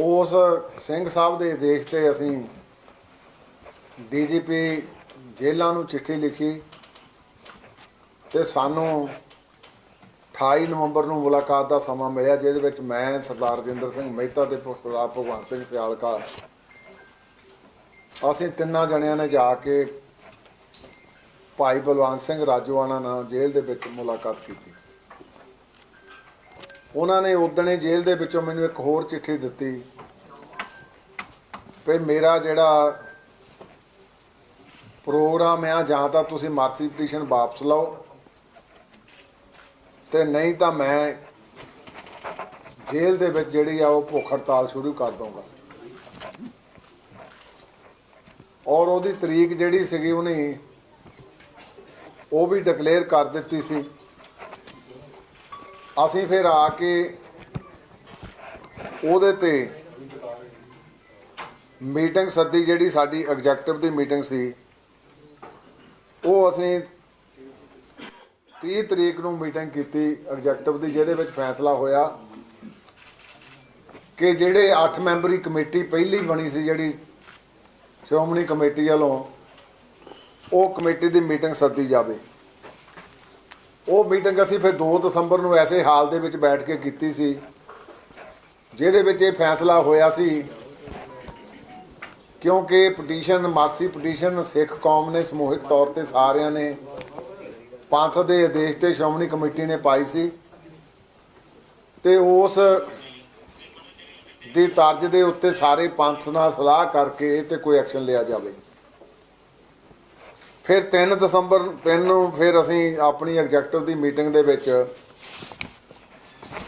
ਉਸ ਸਿੰਘ ਸਾਹਿਬ ਦੇ ਆਦੇਸ਼ ਤੇ ਅਸੀਂ ਡੀਜੀਪੀ ਜੇਲ੍ਹਾਂ ਨੂੰ ਚਿੱਠੀ ਲਿਖੀ ਤੇ ਸਾਨੂੰ 28 ਨਵੰਬਰ ਨੂੰ ਮੁਲਾਕਾਤ ਦਾ ਸਮਾਂ ਮਿਲਿਆ, ਜਿਹਦੇ ਵਿੱਚ ਮੈਂ, ਸਰਦਾਰ ਰਜਿੰਦਰ ਸਿੰਘ ਮਹਿਤਾ ਤੇ ਸਰਦਾਰ ਭਗਵਾਨ ਸਿੰਘ ਸਿਆਲਕਾ ਅਸੀਂ ਤਿੰਨਾਂ ਜਣਿਆਂ ਨੇ ਜਾ ਕੇ ਭਾਈ ਬਲਵੰਤ ਸਿੰਘ ਰਾਜੋਆਣਾ ਨਾਲ ਜੇਲ੍ਹ ਦੇ ਵਿੱਚ ਮੁਲਾਕਾਤ ਕੀਤੀ। ਉਹਨਾਂ ਨੇ ਉਦਣੇ ਜੇਲ੍ਹ ਦੇ ਵਿੱਚੋਂ ਮੈਨੂੰ ਇੱਕ ਹੋਰ ਚਿੱਠੀ ਦਿੱਤੀ ਵੀ ਮੇਰਾ ਜਿਹੜਾ ਪ੍ਰੋਗਰਾਮ ਆ, ਜਾਂ ਤਾਂ ਤੁਸੀਂ ਮਾਰਸੀ ਪਟੀਸ਼ਨ ਵਾਪਸ ਲਓ ਤੇ ਨਹੀਂ ਤਾਂ ਮੈਂ ਜੇਲ੍ਹ ਦੇ ਵਿੱਚ ਜਿਹੜੀ ਆ ਉਹ ਭੁੱਖ ਹੜਤਾਲ ਸ਼ੁਰੂ ਕਰ ਦਊਂਗਾ। ਔਰ ਉਹਦੀ ਤਰੀਕ ਜਿਹੜੀ ਸੀਗੀ ਉਹਨੇ ਉਹ ਵੀ ਡਿਕਲੇਅਰ ਕਰ ਦਿੱਤੀ ਸੀ। ਅਸੀਂ ਫਿਰ ਆ ਕੇ ਉਹਦੇ ਤੇ ਮੀਟਿੰਗ ਸੱਦੀ, ਜਿਹੜੀ ਸਾਡੀ ਐਗਜ਼ੈਕਟਿਵ ਦੀ ਮੀਟਿੰਗ ਸੀ। ਉਹ ਅਸੀਂ 30 ਤਰੀਕ ਨੂੰ ਮੀਟਿੰਗ ਕੀਤੀ ਐਗਜ਼ੈਕਟਿਵ ਦੀ, ਜਿਹਦੇ ਵਿੱਚ ਫੈਸਲਾ ਹੋਇਆ ਕਿ ਜਿਹੜੇ 8 ਮੈਂਬਰੀ ਕਮੇਟੀ ਪਹਿਲੀ ਬਣੀ ਸੀ, ਜਿਹੜੀ ਸ਼੍ਰੋਮਣੀ ਕਮੇਟੀ ਵੱਲੋਂ, ਉਹ ਕਮੇਟੀ ਦੀ ਮੀਟਿੰਗ ਸੱਦੀ ਜਾਵੇ। ਉਹ ਮੀਟਿੰਗ ਅਸੀਂ ਫਿਰ 2 ਦਸੰਬਰ ਨੂੰ ਐਸੇ ਹਾਲ ਦੇ ਵਿੱਚ ਬੈਠ ਕੇ ਕੀਤੀ ਸੀ, ਜਿਹਦੇ ਵਿੱਚ ਇਹ ਫੈਸਲਾ ਹੋਇਆ ਸੀ ਕਿਉਂਕਿ ਪਟੀਸ਼ਨ ਮਾਰਸੀ ਪਟੀਸ਼ਨ ਸਿੱਖ ਕੌਮ ਨੇ ਸਮੂਹਿਕ ਤੌਰ ਤੇ ਸਾਰਿਆਂ ਨੇ ਪੰਥ ਦੇ ਆਦੇਸ਼ ਤੇ ਸ਼੍ਰੋਮਣੀ ਕਮੇਟੀ ਨੇ ਪਾਈ ਸੀ ਤੇ ਉਸ ਦੀ ਤਰਜ ਦੇ ਉੱਤੇ ਸਾਰੇ ਪੰਥ ਨਾਲ ਸਲਾਹ ਕਰਕੇ ਇਹ ਤੇ ਕੋਈ ਐਕਸ਼ਨ ਲਿਆ ਜਾਵੇ। ਫਿਰ 3 ਦਸੰਬਰ 3 ਨੂੰ ਫਿਰ ਅਸੀਂ ਆਪਣੀ ਐਗਜ਼ੈਕਟਿਵ ਦੀ ਮੀਟਿੰਗ ਦੇ ਵਿੱਚ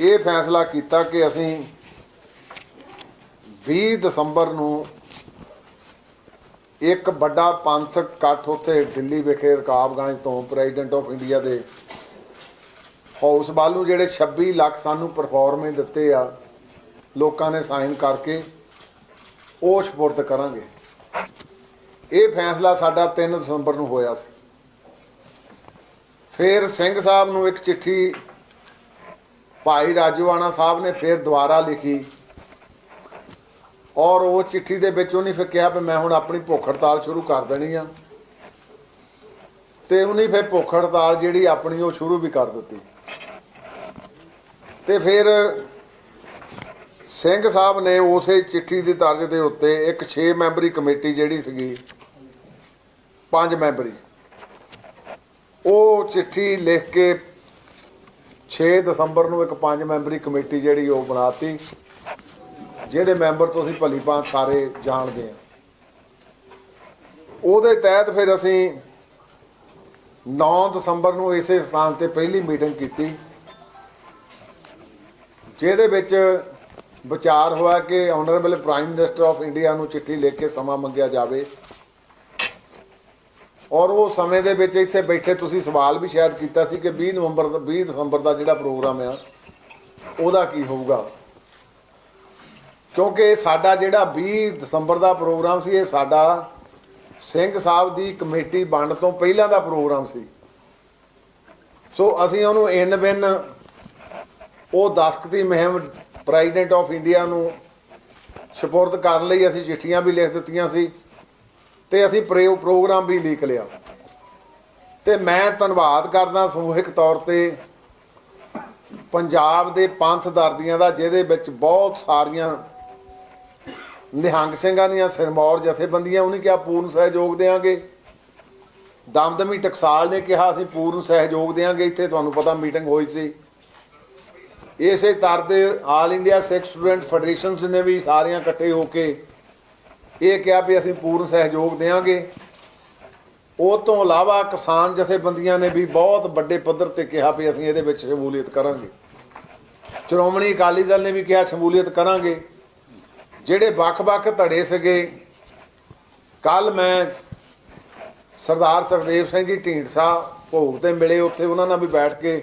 ਇਹ ਫੈਸਲਾ ਕੀਤਾ ਕਿ ਅਸੀਂ 20 ਦਸੰਬਰ ਨੂੰ ਇੱਕ ਵੱਡਾ ਪੰਥਕ ਇਕੱਠ ਉੱਥੇ ਦਿੱਲੀ ਵਿਖੇ ਰਕਾਬਗੰਜ ਤੋਂ ਪ੍ਰੈਜ਼ੀਡੈਂਟ ਆਫ ਇੰਡੀਆ ਦੇ ਹਾਊਸ ਨੂੰ ਜਿਹੜੇ 26 ਲੱਖ ਸਾਨੂੰ ਪਰਫਾਰਮੇ ਦਿੱਤੇ ਆ, ਲੋਕਾਂ ਨੇ ਸਾਈਨ ਕਰਕੇ ਉਹ ਸਪੁਰਦ ਕਰਾਂਗੇ। ਇਹ ਫੈਸਲਾ ਸਾਡਾ 3 ਦਸੰਬਰ ਨੂੰ ਹੋਇਆ ਸੀ। ਫਿਰ ਸਿੰਘ ਸਾਹਿਬ ਨੂੰ ਇੱਕ ਚਿੱਠੀ ਭਾਈ ਰਾਜੂਆਣਾ ਸਾਹਿਬ ਨੇ ਫਿਰ ਦੁਬਾਰਾ ਲਿਖੀ ਔਰ ਉਹ ਚਿੱਠੀ ਦੇ ਵਿੱਚ ਉਹਨੇ ਫਿਰ ਕਿਹਾ ਵੀ ਮੈਂ ਹੁਣ ਆਪਣੀ ਭੁੱਖ ਹੜਤਾਲ ਸ਼ੁਰੂ ਕਰ ਦੇਣੀ ਆ। ਤੇ ਉਹਨੇ ਫਿਰ ਭੁੱਖ ਹੜਤਾਲ ਜਿਹੜੀ ਆਪਣੀ ਉਹ ਸ਼ੁਰੂ ਵੀ ਕਰ ਦਿੱਤੀ। ਤੇ ਫਿਰ ਸਿੰਘ ਸਾਹਿਬ ਨੇ ਉਸੇ ਚਿੱਠੀ ਦੀ ਤਰਜ਼ ਦੇ ਉੱਤੇ ਇੱਕ 6 ਮੈਂਬਰੀ ਕਮੇਟੀ ਜਿਹੜੀ ਸੀਗੀ ਪੰਜ ਮੈਂਬਰੀ। ਉਹ ਚਿੱਠੀ ਲਿਖ ਕੇ 6 ਦਸੰਬਰ ਨੂੰ ਇੱਕ ਪੰਜ ਮੈਂਬਰੀ ਕਮੇਟੀ ਜਿਹੜੀ ਉਹ ਬਣਾਤੀ, ਜਿਹਦੇ ਮੈਂਬਰ ਤੁਸੀਂ ਭਲੀ ਭਾਂਤ ਸਾਰੇ ਜਾਣਦੇ ਆ ਉਹਦੇ ਤਹਿਤ ਫਿਰ ਅਸੀਂ 9 ਦਸੰਬਰ ਨੂੰ ਇਸੇ ਸਥਾਨ ਤੇ ਪਹਿਲੀ ਮੀਟਿੰਗ ਕੀਤੀ, ਜਿਹਦੇ ਵਿੱਚ ਵਿਚਾਰ ਹੋਇਆ ਕਿ honourable prime minister of India ਨੂੰ ਚਿੱਠੀ ਲਿਖ ਕੇ ਸਮਾਂ ਮੰਗਿਆ ਜਾਵੇ। ਔਰ ਉਹ ਸਮੇਂ ਦੇ ਵਿੱਚ ਇੱਥੇ ਬੈਠੇ ਤੁਸੀਂ ਸਵਾਲ ਵੀ ਸ਼ਾਇਦ ਕੀਤਾ ਸੀ ਕਿ 20 ਨਵੰਬਰ ਦਾ 20 ਦਸੰਬਰ ਦਾ ਜਿਹੜਾ ਪ੍ਰੋਗਰਾਮ ਆ, ਉਹਦਾ ਕੀ ਹੋਊਗਾ? ਕਿਉਂਕਿ ਸਾਡਾ ਜਿਹੜਾ 20 ਦਸੰਬਰ ਦਾ ਪ੍ਰੋਗਰਾਮ ਸੀ, ਇਹ ਸਾਡਾ ਸਿੰਘ ਸਾਹਿਬ ਦੀ ਕਮੇਟੀ ਵੰਡ ਤੋਂ ਪਹਿਲਾਂ ਦਾ ਪ੍ਰੋਗਰਾਮ ਸੀ। ਸੋ ਅਸੀਂ ਉਹਨੂੰ ਇਨ ਬਿਨ ਉਹ ਦਸਤਖਤੀ ਮੁਹਿੰਮ ਪ੍ਰੈਜ਼ੀਡੈਂਟ ਆਫ ਇੰਡੀਆ ਨੂੰ ਸਪੁਰਦ ਕਰਨ ਲਈ ਅਸੀਂ ਚਿੱਠੀਆਂ ਵੀ ਲਿਖ ਦਿੱਤੀਆਂ ਸੀ। ਤੇ ਅਸੀਂ ਪ੍ਰੋ- ਪ੍ਰੋਗਰਾਮ ਵੀ ਲਿਖ ਲਿਆ। ਤੇ ਮੈਂ ਧੰਨਵਾਦ ਕਰਦਾ ਸਮੂਹਿਕ ਤੌਰ ਤੇ ਪੰਜਾਬ ਦੇ ਪੰਥ ਦਰਦੀਆਂ ਦਾ, ਜਿਹਦੇ ਵਿੱਚ ਬਹੁਤ ਸਾਰੀਆਂ ਨਿਹੰਗ ਸਿੰਘਾਂ ਦੀਆਂ ਸਿਰਮੌਰ ਜਥੇਬੰਦੀਆਂ, ਉਹਨੇ ਕਿਹਾ ਪੂਰਨ ਸਹਿਯੋਗ ਦੇਵਾਂਗੇ ਦਮਦਮੀ ਟਕਸਾਲ ਨੇ ਕਿਹਾ, ਅਸੀਂ ਪੂਰਨ ਸਹਿਯੋਗ ਦੇਵਾਂਗੇ ਇੱਥੇ ਤੁਹਾਨੂੰ ਪਤਾ ਮੀਟਿੰਗ ਹੋਈ ਸੀ। ਇਸੇ ਤਰ੍ਹਾਂ ਦੇ ਆਲ ਇੰਡੀਆ ਸਿੱਖ ਸਟੂਡੈਂਟ ਫੈਡਰੇਸ਼ਨਸ ਨੇ ਵੀ ਸਾਰੀਆਂ ਇਕੱਠੇ ਹੋ ਕੇ ਇਹ ਕਿਹਾ ਵੀ ਅਸੀਂ ਪੂਰਨ ਸਹਿਯੋਗ ਦੇਵਾਂਗੇ ਉਹ ਤੋਂ ਇਲਾਵਾ ਕਿਸਾਨ ਜਥੇਬੰਦੀਆਂ ਨੇ ਵੀ ਬਹੁਤ ਵੱਡੇ ਪੱਧਰ ਤੇ ਕਿਹਾ ਵੀ ਅਸੀਂ ਇਹਦੇ ਵਿੱਚ ਸ਼ਮੂਲੀਅਤ ਕਰਾਂਗੇ ਸ਼੍ਰੋਮਣੀ ਅਕਾਲੀ ਦਲ ਨੇ ਵੀ ਕਿਹਾ ਸ਼ਮੂਲੀਅਤ ਕਰਾਂਗੇ ਜਿਹੜੇ ਵੱਖ-ਵੱਖ ਧੜੇ ਸੀਗੇ ਕੱਲ ਮੈਂ ਸਰਦਾਰ ਸੁਖਦੇਵ ਸਿੰਘ ਜੀ ਢੀਂਡਸਾ ਭੋਗ ਤੇ ਮਿਲੇ ਉੱਥੇ ਉਹਨਾਂ ਨਾਲ ਵੀ ਬੈਠ ਕੇ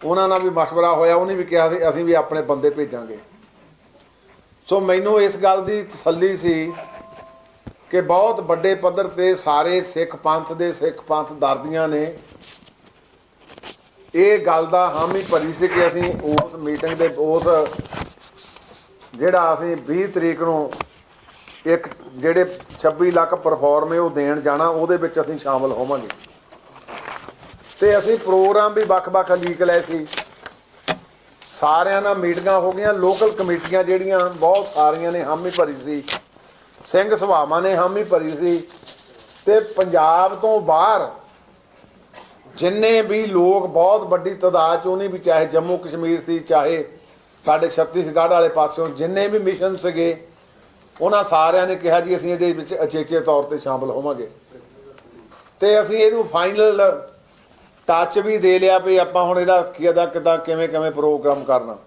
ਉਹਨਾਂ ਨਾਲ ਵੀ مشورہ ਹੋਇਆ ਉਹਨੇ ਵੀ ਕਿਹਾ ਸੀ ਅਸੀਂ ਵੀ ਆਪਣੇ ਬੰਦੇ ਭੇਜਾਂਗੇ ਸੋ ਮੈਨੂੰ ਇਸ ਗੱਲ ਦੀ ਤਸੱਲੀ ਸੀ ਕਿ ਬਹੁਤ ਵੱਡੇ ਪੱਧਰ ਤੇ ਸਾਰੇ ਸਿੱਖ ਪੰਥ ਦੇ ਸਿੱਖ ਪੰਥ ਦਰਦੀਆਂ ਨੇ। ਇਹ ਗੱਲ ਦਾ ਹਾਮੀ ਭਰੀ ਸੀ ਕਿ ਅਸੀਂ ਉਸ ਮੀਟਿੰਗ ਦੇ ਉਸ ਜਿਹੜਾ ਅਸੀਂ 20 ਤਰੀਕ ਨੂੰ ਇੱਕ ਜਿਹੜੇ 26 ਲੱਖ ਪਰਫਾਰਮ ਹੈ ਉਹ ਦੇਣ ਜਾਣਾ, ਉਹਦੇ ਵਿੱਚ ਅਸੀਂ ਸ਼ਾਮਲ ਹੋਵਾਂਗੇ। ਤੇ ਅਸੀਂ ਪ੍ਰੋਗਰਾਮ ਵੀ ਵੱਖ-ਵੱਖ ਲੀਕ ਲਏ ਸੀ। ਸਾਰਿਆਂ ਨਾਲ ਮੀਟਿੰਗਾਂ ਹੋ ਗਈਆਂ ਲੋਕਲ ਕਮੇਟੀਆਂ ਜਿਹੜੀਆਂ ਬਹੁਤ ਸਾਰੀਆਂ ਨੇ, ਹਾਮੀ ਭਰੀ ਸੀ। ਸਿੰਘ ਸਭਾਵਾਂ ਨੇ ਹਾਮੀ ਭਰੀ ਸੀ। ਤੇ ਪੰਜਾਬ ਤੋਂ ਬਾਹਰ ਜਿੰਨੇ ਵੀ ਲੋਕ ਬਹੁਤ ਵੱਡੀ ਤਾਦਾਦ ਚ, ਉਹਨੇ ਵੀ ਚਾਹੇ ਜੰਮੂ ਕਸ਼ਮੀਰ ਸੀ, ਚਾਹੇ ਸਾਡੇ ਛੱਤੀਸਗੜ੍ਹ ਵਾਲੇ ਪਾਸਿਓਂ ਜਿੰਨੇ ਵੀ ਮਿਸ਼ਨ ਸੀਗੇ, ਉਹਨਾਂ ਸਾਰਿਆਂ ਨੇ ਕਿਹਾ ਜੀ, ਅਸੀਂ ਇਹਦੇ ਵਿੱਚ ਅਚੇਚੇ ਤੌਰ ਤੇ ਸ਼ਾਮਲ ਹੋਵਾਂਗੇ। ਤੇ ਅਸੀਂ ਇਹਨੂੰ ਫਾਈਨਲ ਟੱਚ ਵੀ ਦੇ ਲਿਆ ਵੀ ਆਪਾਂ ਹੁਣ ਇਹਦਾ ਕਿਹਦਾ ਕਿਦਾਂ ਕਿਵੇਂ ਕਿਵੇਂ ਪ੍ਰੋਗਰਾਮ ਕਰਨਾ।